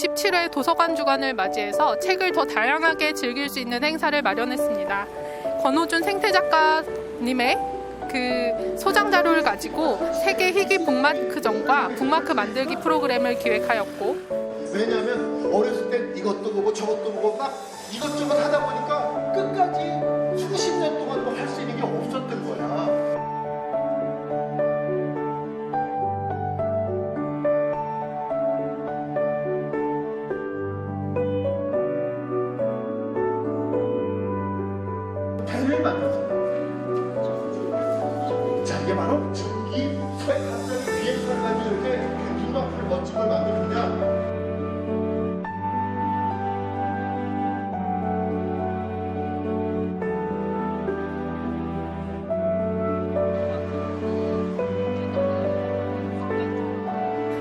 57회 도서관 주간을 맞이해서 책을 더 다양하게 즐길 수 있는 행사를 마련했습니다. 권호준 생태 작가님의 그 소장 자료를 가지고 세계 희귀 북마크전과 북마크 만들기 프로그램을 기획하였고 왜냐하면 어렸을 땐 이것도 보고 저것도 보고 막 이것저것 하다 보니까 끝까지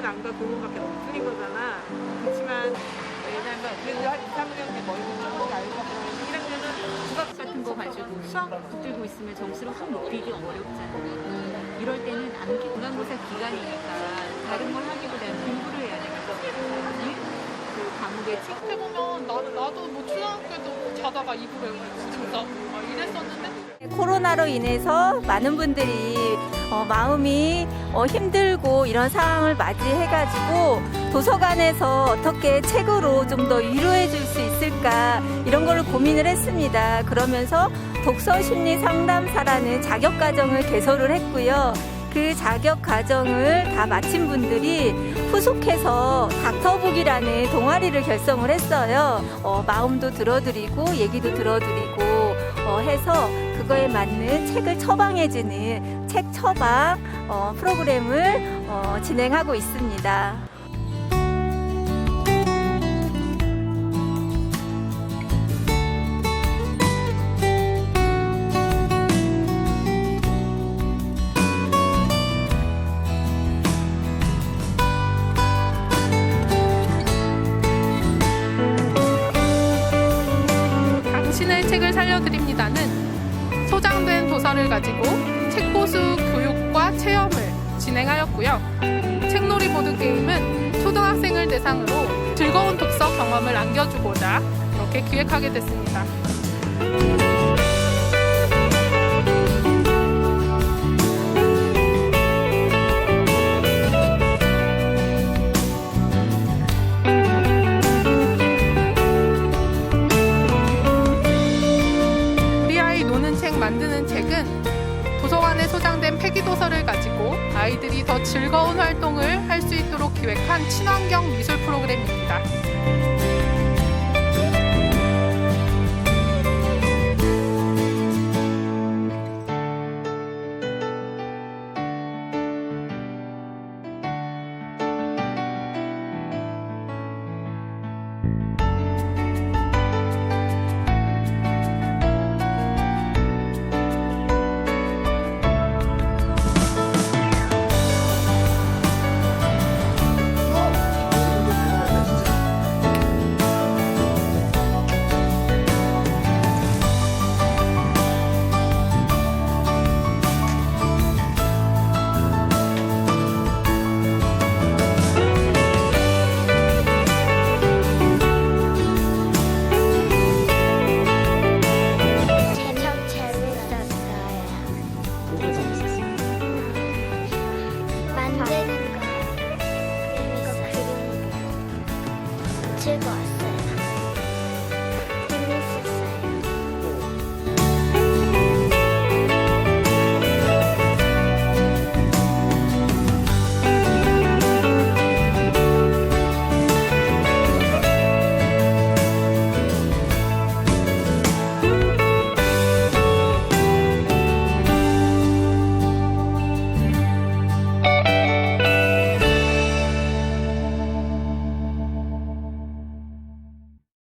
게 교문 안과 교문밖에 너무 틀린 거잖아 그렇지만 왜냐면 그래도 한 2, 3년 머리 좀 알고 보면 1학년은 수학 같은 거 가지고 수학 붙들고 있으면 점수를 확 높이기 어렵잖아요. 이럴 때는 암기 중간고사 기간이니까 다른 걸 하기보다는 공부를 해야 되니까 그 과목의 책 어떻게 보면 나, 나도 뭐 초등학교도 자다가 이불 외우고 진짜 막 이랬었는데 코로나로 인해서 많은 분들이 어, 마음이 어, 힘들고 이런 상황을 맞이해가지고 도서관에서 어떻게 책으로 좀 더 위로해 줄 수 있을까 이런 거를 고민을 했습니다. 그러면서 독서 심리 상담사라는 자격 과정을 개설을 했고요. 그 자격 과정을 다 마친 분들이 후속해서 닥터북이라는 동아리를 결성을 했어요. 어, 마음도 들어드리고 얘기도 들어드리고 어, 해서 그거에 맞는 책을 처방해주는 책 처방 어, 프로그램을 어, 진행하고 있습니다. 당신의 책을 살려드립니다는 소장된 도서를 가지고 책보수 교육과 체험을 진행하였고요. 책놀이 보드게임은 초등학생을 대상으로 즐거운 독서 경험을 안겨주고자 이렇게 기획하게 됐습니다. 소장된 폐기도서를 가지고 아이들이 더 즐거운 활동을 할 수 있도록 기획한 친환경 미술 프로그램입니다.